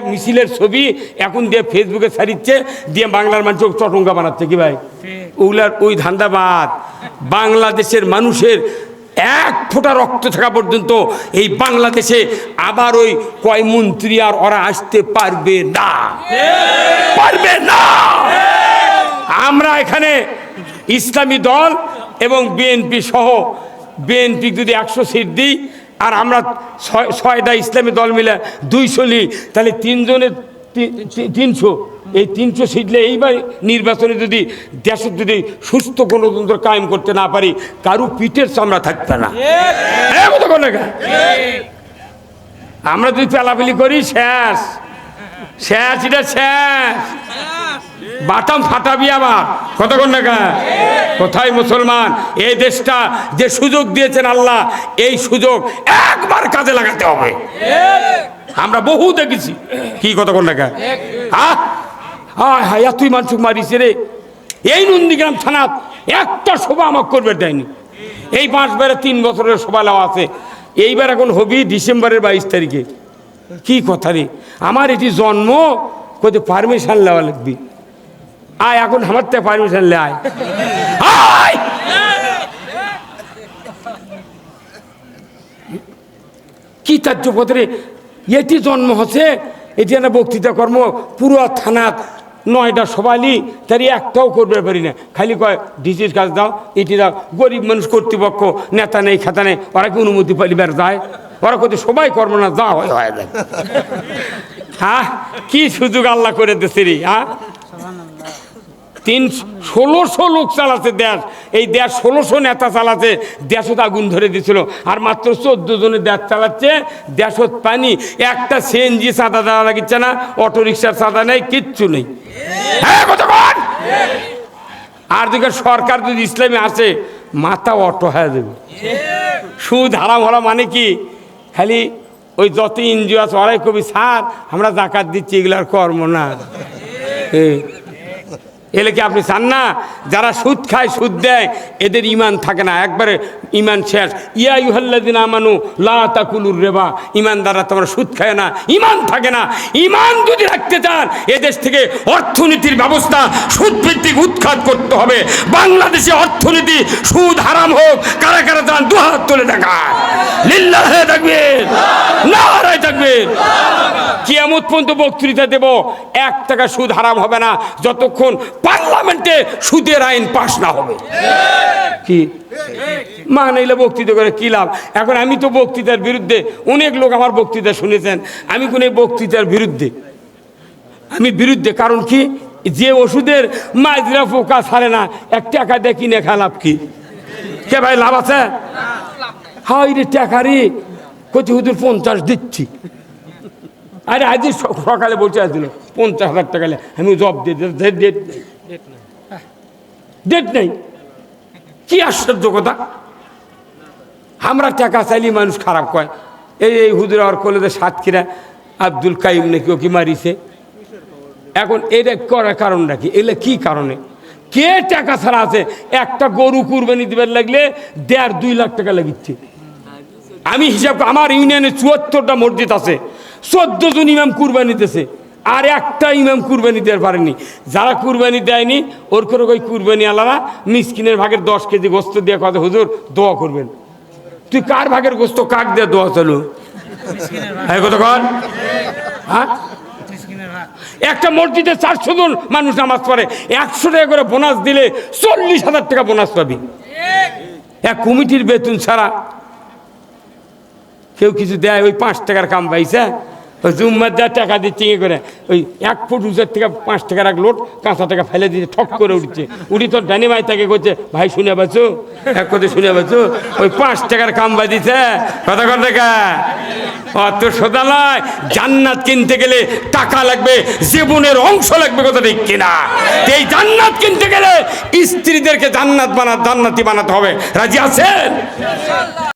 মিছিলের ছবি এখন দিয়ে ফেসবুকে ছাড়িচ্ছে দিয়ে বাংলার মানুষ চটঙ্গা বানাচ্ছে কি ভাই? ওগুলার ওই ধান্দাবাদ। বাংলাদেশের মানুষের এক ফোঁটা রক্ত থাকা পর্যন্ত এই বাংলাদেশে আবার ওই কয় মন্ত্রী আর ওরা আসতে পারবে না। পারবে না। আমরা এখানে ইসলামী দল এবং বিএনপি সহ বিএনপি যদি একশো সিট দিই আর আমরা ছয় ছয়টা ইসলামী দল মিলে দুইশো নিই তাহলে তিনজনের তিনশো। এই তিনশো সিটলে এইবার নির্বাচনে যদি দেশের যদি সুস্থ গণতন্ত্র কায়েম করতে না পারি কারু পিঠের চামড়া বলে না? আমরা যদি পেলাপেলি করি শেষ। শেষ এটা শেষ। বাটাম ফাটাবি আবার। কতক্ষণ টাকা কোথায় মুসলমান? এই দেশটা যে সুযোগ দিয়েছেন আল্লাহ, এই সুযোগ একবার কাজে লাগাতে হবে। আমরা বহু দেখেছি। কি কতক্ষণ টাকা হ্যাঁ হ্যাঁ তুই মারিছে রে। এই নন্দীগ্রাম থানাত একটা সভা আমাকে করবে দেয়নি। এই পাঁচ বারে তিন বছরের সভা নেওয়া আছে। এইবার এখন হবি ডিসেম্বরের বাইশ তারিখে। কি কথা রে? আমার এটি জন্ম কোথায় পারমিশন নেওয়া লাগবি। আয় এখন থেকে পারমিশন লে আয়! কি তার পথে এটি জন্ম হচ্ছে এটি একটা বক্তৃতা কর্ম, পুরো থানাত নয়টা সবালি, তারই একটাও করবে পারি না। খালি কয় ডিসির কাজ দাও, এটি দাও গরিব মানুষ কর্তৃপক্ষ, নেতা নেই, খাতা নেই, ওরা কি অনুমতি পালিবার যায়? ওরা কোথায় সবাই কর্ম না, যা হয় হয় হ্যাঁ কি সুযোগ আল্লাহ করে দিচ্ছে রে হ্যাঁ? তিন ষোলোশো লোক চালাচ্ছে দেশ। এই দেশ ষোলোশো নেতা চালাচ্ছে, দেশত আগুন ধরে দিছিল। আর মাত্র চোদ্দ জনের দেশ চালাচ্ছে, দেশত পানি, একটা সিএনজি চাঁদা দেওয়া লাগিচ্ছে না অটো রিক্সার চাঁদা নেই, কিচ্ছু নেই। হ্যাঁ আর দিকে সরকার যদি ইসলামে আসে, মাথা অটো হয়ে যাবে। সুদ হারাম হরা মানে কি? খালি ওই যত এনজিও আছে, ওরাই কবি, স্যার, আমরা জাকাত দিচ্ছি, এগুলার কর্ম না। এলে কি আপনি চান না? যারা সুদ খায়, সুদ দেয়, এদের ইমান থাকে না। একবারে ইমান শেষ। ইয়া ইউহাল্লাদিন আমানু, লা রেবা। ইমানদাররা তোমরা সুদ খায় না ইমান থাকে না। ইমান যদি রাখতে চান, এদেশ থেকে অর্থনীতির ব্যবস্থা সুদ ভিত্তিক উৎখাত করতে হবে। বাংলাদেশে অর্থনীতি, সুদ হারাম হোক, কারা কারা চান দু হাত তুলে দেখা লিল্লাহে থাকবেন নারায় থাকবেন কিয়ামত পর্যন্ত বক্তৃতা দেব। এক টাকা সুদ হারাম হবে না, যতক্ষণ পার্লামেন্টে সুদের আইন পাশ না হবে। কি? মা নাইলে বক্তৃতা করে কি লাভ? এখন আমি তো বক্তৃতার বিরুদ্ধে, অনেক লোক আমার বক্তৃতা শুনেছেন, আমি কোন বক্তৃতার বিরুদ্ধে? আমি বিরুদ্ধে, কারণ কি? যে ওষুধের মাজরা পোকা ছাড়ে না, এক টাকা দিয়ে কিনে খা লাভ কি? কে ভাই, লাভ আছে? হাই রে টাকারি, কচি হুদুর পঞ্চাশ দিচ্ছি। আরে আজ সকালে বলছে আসছিল পঞ্চাশ হাজার টাকা। আমি জব ডেট ডেট ডেট নেই। কি আশ্চর্য কথা। আমরা টাকা চাইলে মানুষ খারাপ কয়। এই এই হুদুর আর কলেজে সাতক্ষীরা আব্দুল কাইম নাকি ও কি মারিছে? এখন এটা করার কারণটা কি? এগুলো কি কারণে? কে টাকা ছাড়া আছে? একটা গরু কুরবানি দিবার লাগলে দেড় দুই লাখ টাকা লাগিচ্ছে। আমি হিসাব আমার ইউনিয়নে চুয়াত্তরটা মসজিদ আছে। চোদ্দ জন ইমাম কুরবানি দিতেছে। আর একটা ইমাম কুরবানি দেওয়ার পারেনি। যারা কুরবানি দেয়নি, ওর করে ওই কুরবানি আলাদা মিসকিনের ভাগের দশ কেজি গোস্ত দিয়ে কথা হুজুর, দোয়া করবেন। তুই কার ভাগের গোস্ত কাক দিয়ে দোয়া চলো? হ্যাঁ কতক্ষণ হ্যাঁ? একটা মসজিদে চারশো জন মানুষ নামাজ পড়ে। একশো টাকা করে বোনাস দিলে চল্লিশ হাজার টাকা বোনাস পাবি। এক কমিটির বেতন ছাড়া কেউ কিছু দেয়, ওই পাঁচ টাকার কাম পাইছে। জুম্মার দেওয়ার টাকা দিচ্ছে ইয়ে করে, ওই এক ফুট উঁচের থেকে পাঁচ টাকার এক লোট কাঁচা টাকা ফেলে দিচ্ছে ঠক করে উঠছে। উঠি তোর ডানি ভাই তাকে করছে ভাই, শুনে পাচ্ছো এক কথা শুনে পাচ্ছো ওই পাঁচ টাকার কাম বাই দিছে, কথা কর টাকা অত সোজা নয়, জান্নাত কিনতে গেলে টাকা লাগবে, জীবনের অংশ লাগবে কথা ঠিক কিনা। এই জান্নাত কিনতে গেলে স্ত্রীদেরকে জান্নাত বানা জান্নাতি বানাতে হবে। রাজি আছেন?